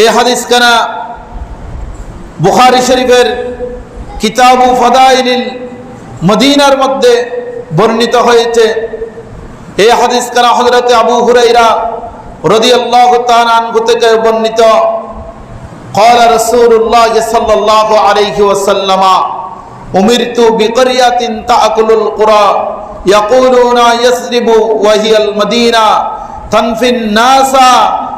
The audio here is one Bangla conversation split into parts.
এই হাদিস কানা বুখারি শরীফের কিতাবু ফদাইলিল মদিনার মধ্যে বর্ণিত হয়েছে এই হাদিস কানা হজরতে আবু হুরাইরা রাদিয়াল্লাহু তাআলা আনহু থেকে বর্ণিত قال رسول الله صلى الله عليه وسلم أمرت بقرية تأكل القرى يقولون يسرب وهي المدينة تنفي الناس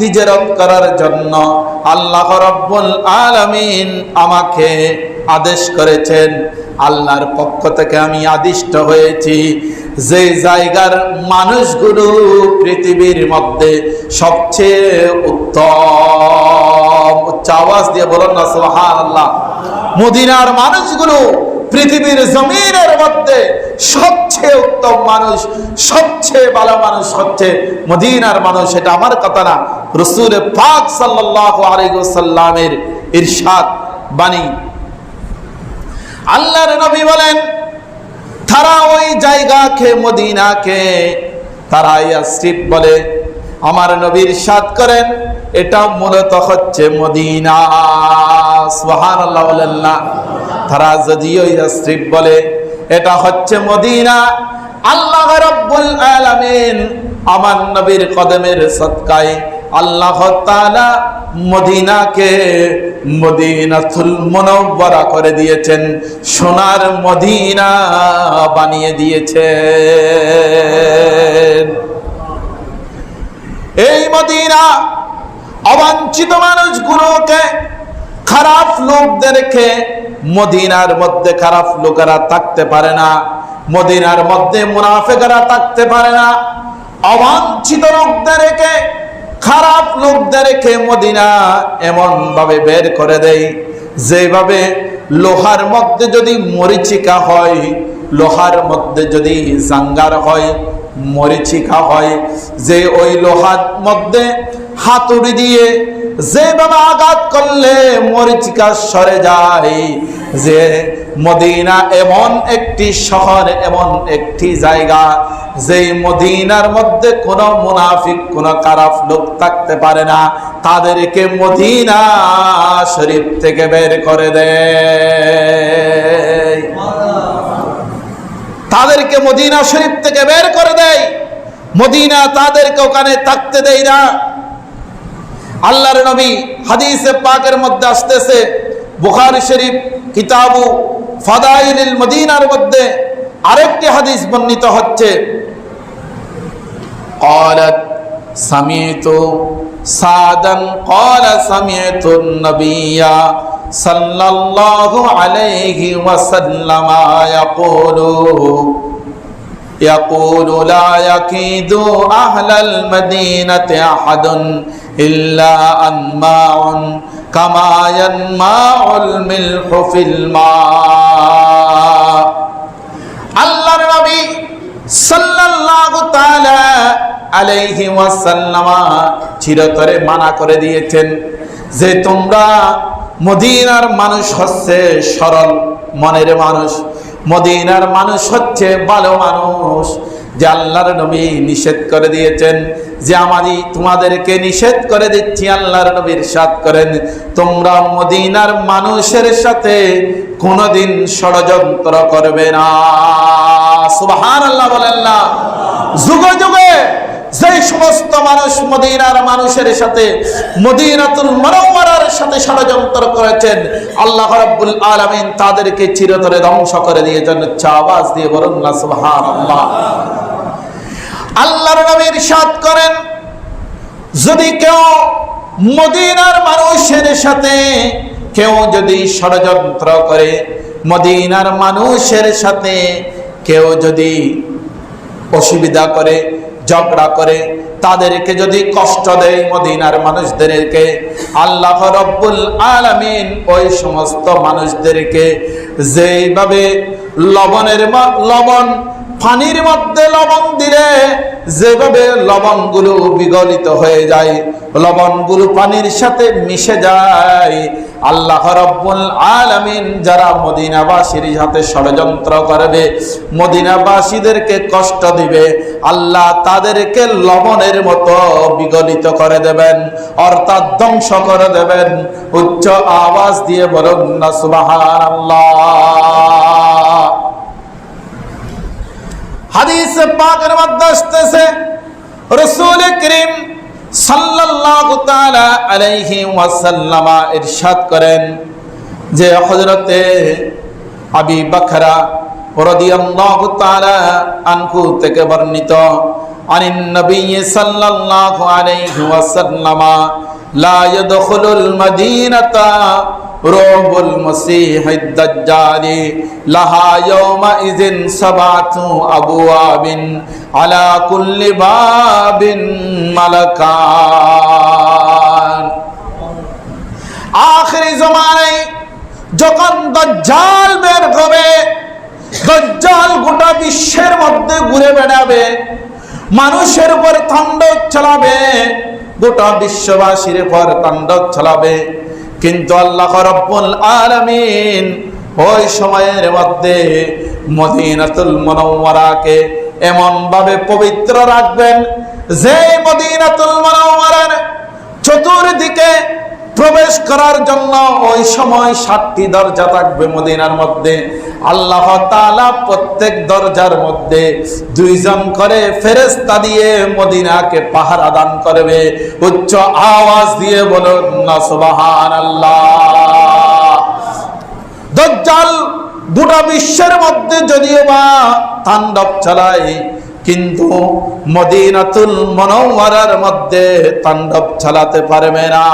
হিজরত করার জন্য আল্লাহ রব্বুল আলামিন আমাকে আদেশ করেছেন। আল্লাহর পক্ষ থেকে আমি আদিষ্ট হয়েছি। যে জায়গার মানুষগুলো পৃথিবীর মধ্যে সবচেয়ে উত্তম, উচ্চ আওয়াজ দিয়ে বলুন না সুহান আল্লাহ মদিনার মানুষগুলো পৃথিবীর জমিনের মধ্যে সবচেয়ে উত্তম মানুষ, সবচেয়ে ভালো মানুষ হচ্ছে মদিনার মানুষ, এটা আমার কথা না। রসুল পাক সাল্লাহ আলাইসাল্লামের ইরশাদ বাণী। আল্লাহর নবী বলেন, তারা ওই জায়গাকে, মদিনাকে তারা ইয়াসরিফ বলে আমার নবীর সাদ করেন। এটা মূলত হচ্ছে মদিনা। সুবহানাল্লাহ বলেন না। তারা যদিও ইয়াসরিফ বলে এটা হচ্ছে মদিনা। আল্লাহ রাব্বুল আলামিন আমার নবীর কদমের সদকায় আল্লাহ তাআলা মদিনাকে মদিনাতুল মুনাওয়ারা করে দিয়েছেন, সোনার মদিনা বানিয়ে দিয়েছেন। এই মদিনা অবাঞ্ছিত মানুষগুলোকে, খারাপ লোকদেরকে মদিনার মধ্যে খারাপ লোকেরা থাকতে পারে না, মদিনার মধ্যে মুনাফেকেরা থাকতে পারে না। অবাঞ্ছিত লোকদেরকে খারাপ লোকদেরকে মদিনা এমন ভাবে বের করে দেয়। যেভাবে লোহার মধ্যে যদি মরিচিকা হয়, লোহার মধ্যে যদি জাঙ্গার হয়, মরিচিকা হয়, যে ওই লোহার মধ্যে হাতুড়ি দিয়ে যেভাবে আঘাত করলে মরিচিকা সরে যায়। যে মদিনা এমন একটি শহর, এমন একটি জায়গা, যে মদিনার মধ্যে কোনো মুনাফিক, কোনো কারাফ লোক থাকতে পারে না। তাদেরকে মদিনা শরীফ থেকে বের করে দেয়। তাদেরকে মদিনা শরীফ থেকে বের করে দেয়। মদিনা তাদেরকে ওখানে থাকতে দেয় না। আল্লাহর নবী হাদিসে পাকের মধ্যে আসতেছে বুখারী শরীফ কিতাবু ফাদাইলিল মদিনার মধ্যে আরেকটি হাদিস বর্ণিত হচ্ছে قالت سمعت سعدا قال سمعت النبي صلى الله عليه وسلم يقول يقول لا يكيد أهل المدينة أحد إلا أنماع كما ينماع الملح في الماء আল্লাহর নবী সাল্লাল্লাহু তাআলা আলাইহি ওয়াসাল্লামা চিরতরে মানা করে দিয়েছেন যে তোমরা মদিনার মানুষ হচ্ছে সরল মনের মানুষ মদিনার মানুষ হচ্ছে ভালো মানুষ। যে আল্লাহর নবী নিষেধ করে দিয়েছেন, যে আমারই তোমাদেরকে নিষেধ করে দিচ্ছি, আল্লাহর নবীর সাথ করেন। তোমরা মদিনার মানুষের সাথে কোনোদিন ষড়যন্ত্র করবে না। সুবাহ আল্লাহ বলেন না। যুগে যুগে যে সমস্ত মানুষ মদিনার মানুষের সাথে, মদিনাতুল মনোমরার সাথে ষড়যন্ত্র করেছেন, আল্লাহ রাব্বুল আলামিন তাদেরকে চিরতরে ধ্বংস করে দিয়েছেন আওয়াজ দিয়ে বলুন না, সুবহানাল্লাহ। আল্লাহর নবীর সাথ করেন, যদি কেউ মদিনার মানুষের সাথে, কেউ যদি ষড়যন্ত্র করে, মদিনার মানুষের সাথে, কেউ যদি অসুবিধা করে, ঝগড়া করে, তাদেরকে যদি কষ্ট দেয় মদিনার মানুষদেরকে, আল্লাহ রব্বুল আলামিন ওই সমস্ত মানুষদেরকে যেইভাবে লবণের লবণ পানির মধ্যে লবণ দিলে যেভাবে লবণগুলো বিগলিত হয়ে যায়, লবণগুলো পানির সাথে মিশে যায়। আল্লাহ রব্বুল আলামিন যারা মদিনাবাসীর সাথে ষড়যন্ত্র করবে, মদিনাবাসীদেরকে কষ্ট দিবে, আল্লাহ তাদেরকে লবণের মতো বিগলিত করে দেবেন, অর্থাৎ ধ্বংস করে দেবেন। উচ্চ আওয়াজ দিয়ে বলুন না, সুবহানাল্লাহ। হাদিস পাকের মধ্যে আসতেছে রসুল করিম সাল্লাল্লাহু তাআলা আলাইহি ওয়াসাল্লামা ইরশাদ করেন যে হযরতে আবি বকরা রাদিয়াল্লাহু তাআলা আনহু থেকে বর্ণিত আনিন নবী সাল্লাল্লাহু আলাইহি ওয়াসাল্লামা লা ইয়াদখুলুল মাদিনাতা رعب المسيح الدجال لها يومئذ سبعة أبواب على كل باب ملكان আখরি জমানায় যখন দজ্জাল বের হবে দজ্জাল গোটা বিশ্বের মধ্যে ঘুরে বেড়াবে মানুষের উপর তাণ্ডব চালাবে গোটা বিশ্ববাসীর উপর তাণ্ডব চালাবে কিন্তু আল্লাহ রব্বুল আলামিন ওই সময়ের মধ্যে মদিনাতুল মুনাওয়ারাকে এমন ভাবে পবিত্র রাখবেন, যে মদিনাতুল মুনাওয়ারার চতুর্দিকে প্রবেশ করার জন্য ওই সময় সাতটি দরজা থাকবে মদিনার মধ্যে। আল্লাহ তাআলা প্রত্যেক দরজার মধ্যে দুইজন করে ফেরেশতা দিয়ে মদিনাকে পাহারা দান করবে। উচ্চ আওয়াজ দিয়ে বলুন, না, সুবহানাল্লাহ। দজ্জাল গোটা বিশ্বের মধ্যে যদিও বা তাণ্ডব চালায়, কিন্তু মদিনাতুল মনোয়ারার মধ্যে তাণ্ডব চালাতে পারবে না।